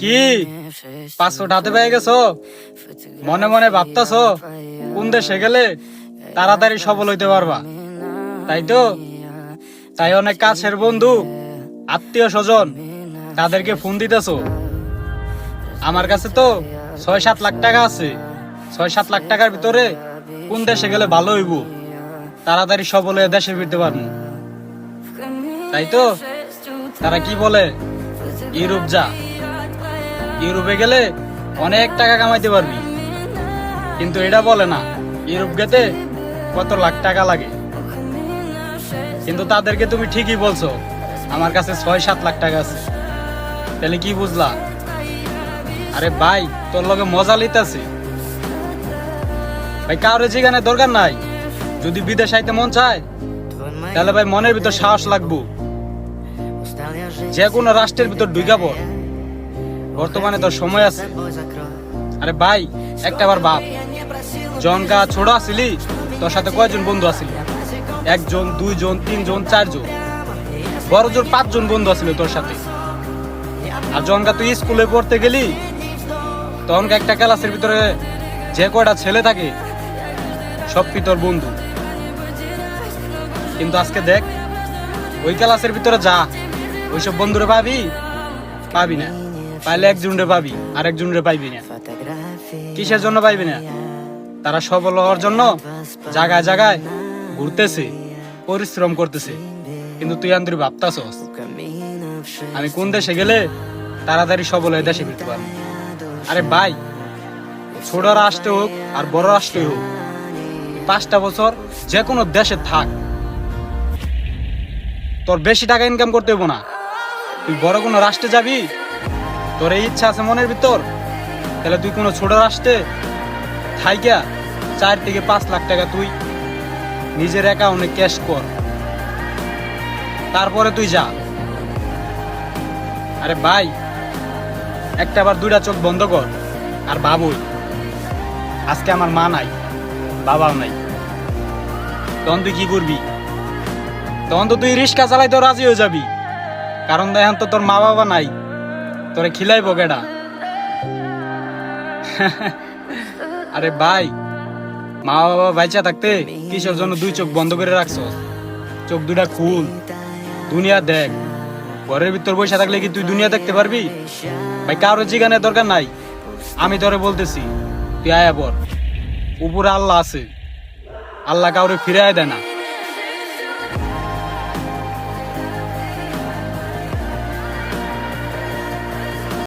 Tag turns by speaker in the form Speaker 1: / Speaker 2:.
Speaker 1: কি? পাঁচশো হাতে পেয়ে গেছো? মনে মনে ভাবতাছো, কোন দেশে গেলে তাড়াতাড়ি সফল হইতে পারবা? তাই তো? তাই অনেক কাছের বন্ধু, আত্মীয় স্বজন, তাদেরকে ফোন দিতেছো। আমার কাছে তো ছয় সাত লাখ টাকা আছে। ছয় সাত লাখ টাকার ভিতরে কোন দেশে গেলে ভালো হইব? তাড়াতাড়ি সফল হয়ে দেশে ফিরতে পারব। তাই তো? তারা কি বলে? ইউরোপ যা। ইউরোপে গেলে অনেক টাকা কামাইতে পারবি। কিন্তু এটা বলে না, ইউরোপ গেতে কত লাখ টাকা লাগে। কিন্তু তাদেরকে তুমি ঠিকই বলছো, আমার কাছে ছয় সাত লাখ টাকা আছে। তাহলে কি বুঝলা? আরে ভাই, তোর লগে মজা লিতাছি ভাই, কারও যেখানে দরকার নাই, যদি বিদেশ আইতে মন চায়, তাহলে ভাই মনের ভিতর সাহস লাগবো। যে কোনো রাষ্ট্রের ভিতর ঢুকা পড়। বর্তমানে তোর সময় আছে। আরে ভাই, একটা বার বাপ জনকা ছোট আসিলি, তোর সাথে কয়জন বন্ধু আসিলি? একজন, দুইজন, তিনজন, চারজন। বড় জোর পাঁচজন বন্ধু আসিল তোর সাথে। আর জনকা তুই স্কুলে পড়তে গেলি, তখন একটা ক্লাসের ভিতরে যে কয়টা ছেলে থাকে, সব কি তোর বন্ধু? কিন্তু আজকে দেখ, ওই ক্লাসের ভিতরে যা, ওইসব বন্ধুরা পাবি? পাবি না। পাইলে একজনরে পাবি, আর একজনরে পাইবি না। কিসের জন্য পাইবি না? তারা সফল হওয়ার জন্য জায়গায় জায়গায় ঘুরতেছে, পরিশ্রম করতেছে। কিন্তু তুই আন্তরিক ভাবতাছস, আমি কোন দেশে গেলে তাড়াতাড়ি সবল হয়ে দেশে ফিরতে পারব? আরে ভাই, ছোট রাষ্ট্রে হোক আর বড় রাষ্ট্রে হোক, পাঁচটা বছর যে কোনো দেশে থাক। তোর বেশি টাকা ইনকাম করতে হব না। তুই বড় কোনো রাষ্ট্রে যাবি তোর এই ইচ্ছা আছে মনের ভিতর? তাহলে তুই কোনো ছোট রাষ্ট্রে থাইকা চার থেকে পাঁচ লাখ টাকা তুই নিজের অ্যাকাউন্টে ক্যাশ কর। তারপরে তুই যা। আরে ভাই, একটা বার দুইটা চোখ বন্ধ কর। আর বাবুই আজকে আমার মা নাই, বাবাও নাই। তখন তুই কি করবি? তখন তো তুই রিক্সা চালাইতে রাজি হয়ে যাবি। কারণ দেখেন তো তোর মা বাবা নাই। তোরে খিলাইব কেডা আরে ভাই মা বাবা বাইচা থাকতে কিসের জন্য দুই চোখ বন্ধ করে রাখছ? চোখ দুটা খুল। দুনিয়া দেখ। ঘরের ভিতর বসে থাকলে কি তুই দুনিয়া দেখতে পারবি? ভাই, কারও জিগানের দরকার নাই। আমি তোরে বলতেছি, তুই আয়া পর উপরে আল্লাহ আছে। আল্লাহ কাউরে ফিরাই দেয় না।